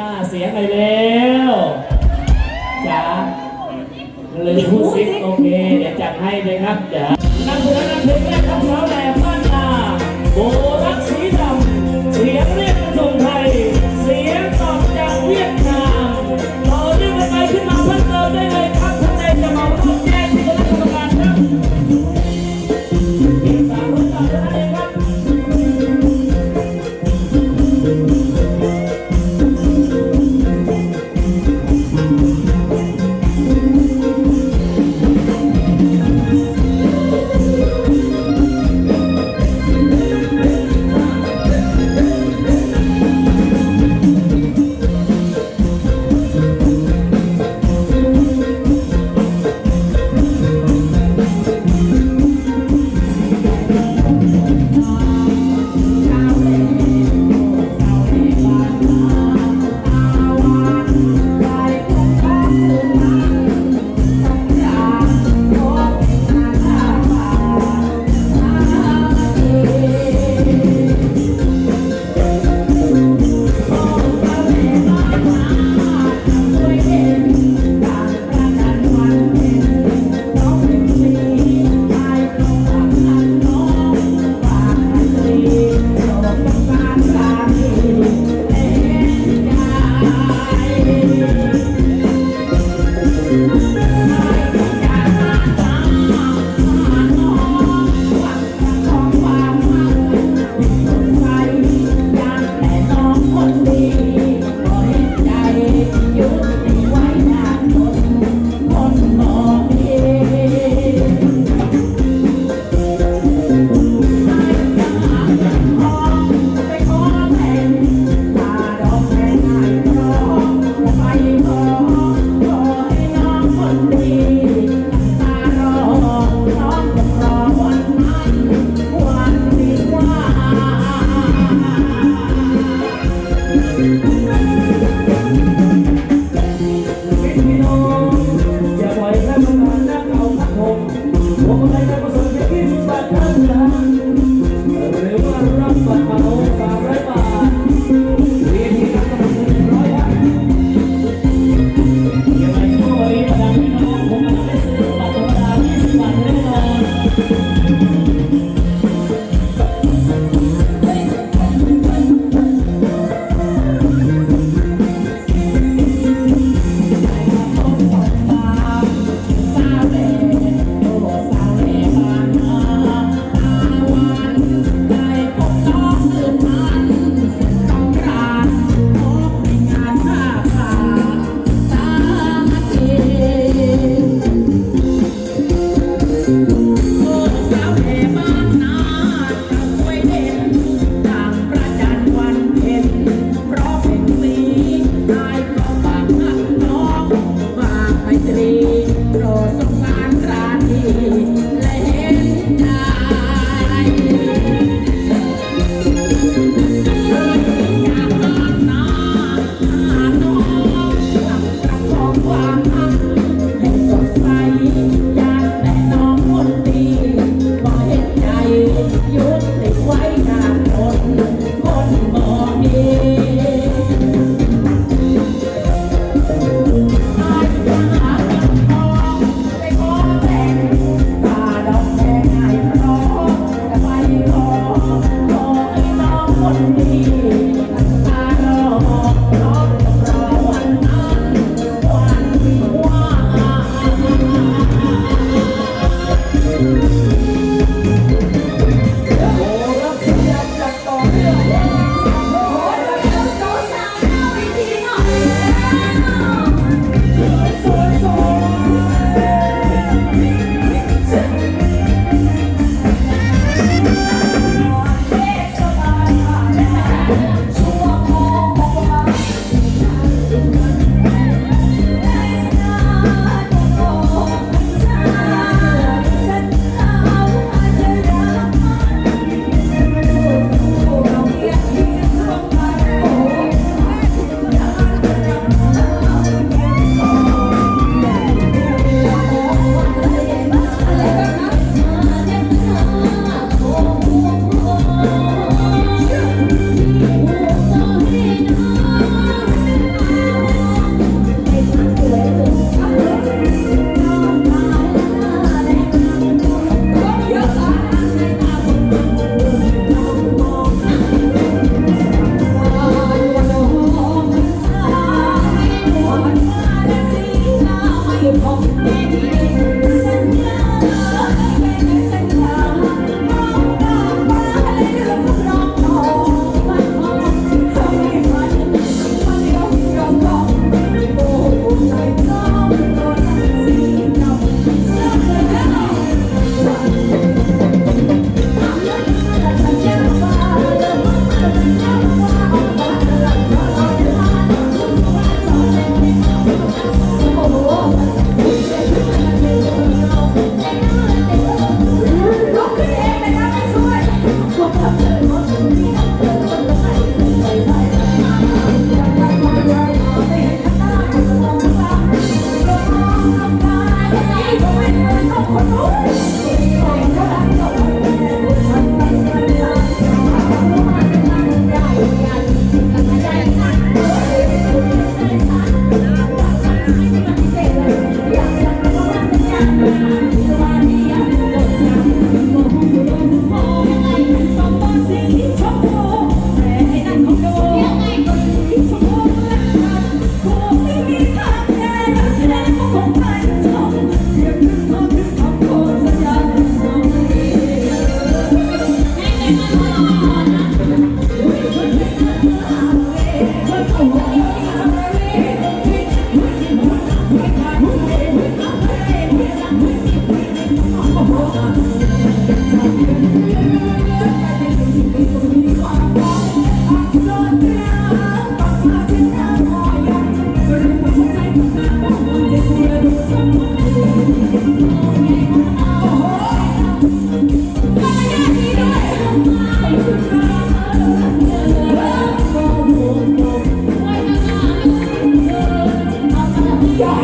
น้าเสียงหน่อยเร็วจ๋าเลยพูดซิกโอเค เดี๋ยวจัดให้เลยครับเดี๋ยวนั่งเพลงนั่งเพลงแรกของเขาแต่บ้านตาโอ้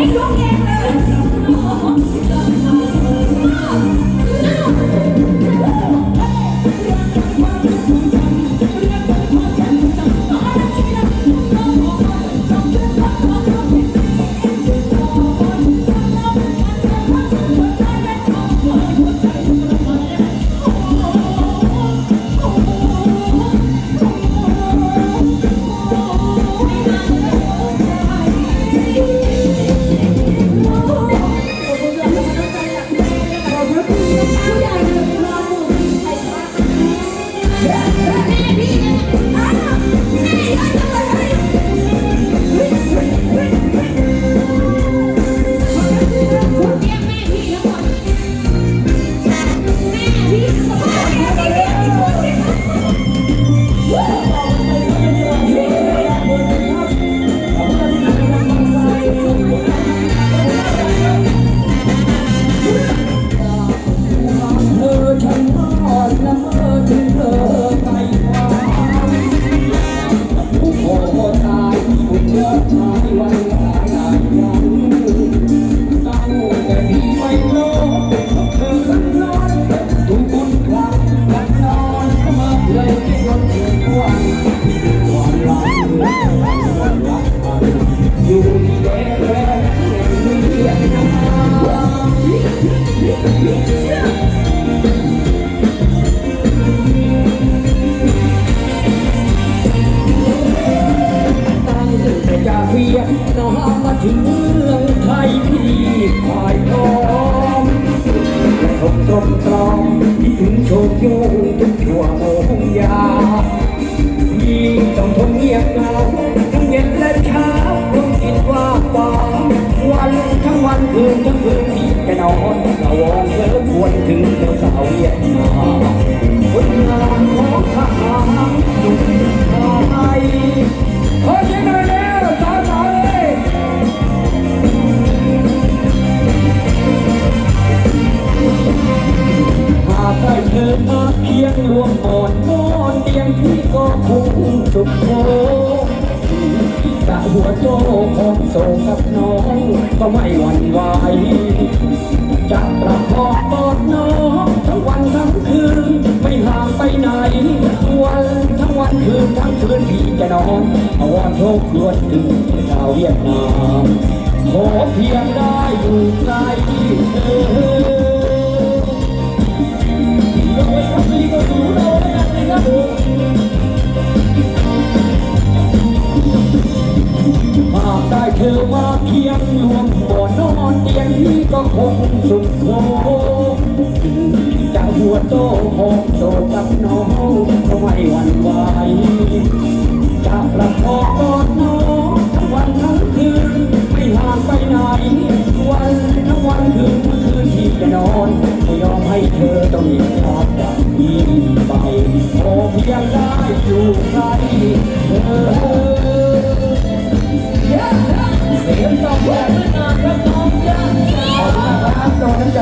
เธ นทั้งคืนพี่จะนอนเอาวอนโทษควรถึงชาวเวียดนามขอเพียงได้อยู่ใกล้เธอโดยกับพี่ก็สูโดยกันนะครับหากได้เธอมาเพียงรวมบ่อนอนเตียงที่ก็คงสุขโข จะหัวโตของโตกับน้องก็ไม่หวั่นไหวจะประคองกอดน้องทั้งวันทั้งคืนไม่ห่างไปไหนวันทั้งวันคืนคืนที่จะนอนไม่ยอมให้เธอต้องมีภาพจากนี้ไปขอเพียงได้อยู่ใกล้เธอเสียงตอบแทนไม่นานรับน้องจ้าขอบคุณนะครับน้อน้ำใจ